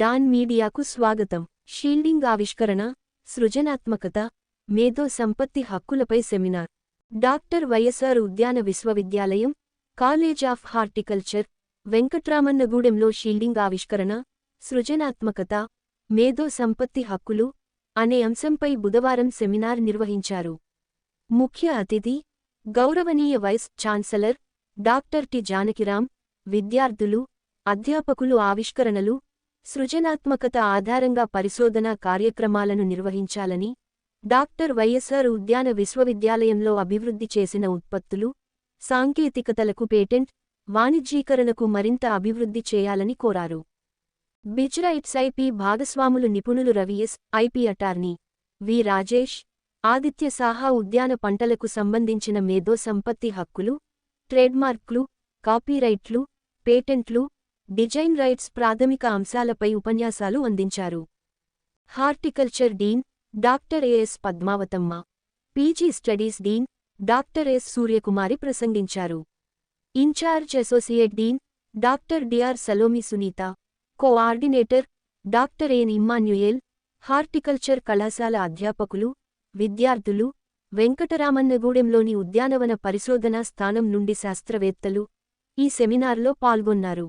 Don మీడియాకు స్వాగతం. Shielding ఆవిష్కరణ సృజనాత్మకత మేధో సంపత్తి హక్కులపై సెమినార్. డాక్టర్ వైఎస్ఆర్ ఉద్యాన విశ్వవిద్యాలయం కాలేజ్ ఆఫ్ హార్టికల్చర్ వెంకట్రామన్నగూడెంలో షీల్డింగ్ ఆవిష్కరణ సృజనాత్మకత మేధో సంపత్తి హక్కులు అనే అంశంపై బుధవారం సెమినార్ నిర్వహించారు. ముఖ్య అతిథి గౌరవనీయ vice chancellor doctor T Janakiram విద్యార్థులు అధ్యాపకులు ఆవిష్కరణలు సృజనాత్మకత ఆధారంగా పరిశోధనా కార్యక్రమాలను నిర్వహించాలని డాక్టర్ వైఎస్ఆర్ ఉద్యాన విశ్వవిద్యాలయంలో అభివృద్ధి చేసిన ఉత్పత్తులు సాంకేతికతలకు పేటెంట్ వాణిజ్యీకరణకు మరింత అభివృద్ధి చేయాలని కోరారు. బిజ్రైట్స్ ఐపీ భాగస్వాములు నిపుణులు రవిఎస్ IP attorney V Rajesh Aditya Saha ఉద్యాన పంటలకు సంబంధించిన మేధో సంపత్తి హక్కులు ట్రేడ్మార్క్లు కాపీరైట్లు పేటెంట్లు డిజైన్ రైట్స్ ప్రాథమిక అంశాలపై ఉపన్యాసాలు అందించారు. Horticulture dean doctor A S Padmavathamma PG studies dean doctor S Suryakumari ప్రసంగించారు. In charge associate dean doctor D R Salomi Sunitha coordinator doctor N Emmanuel horticulture కళాశాల అధ్యాపకులు విద్యార్థులు వెంకటరామన్నగూడెంలోని ఉద్యానవన పరిశోధనా స్థానం నుండి శాస్త్రవేత్తలు ఈ సెమినార్లో పాల్గొన్నారు.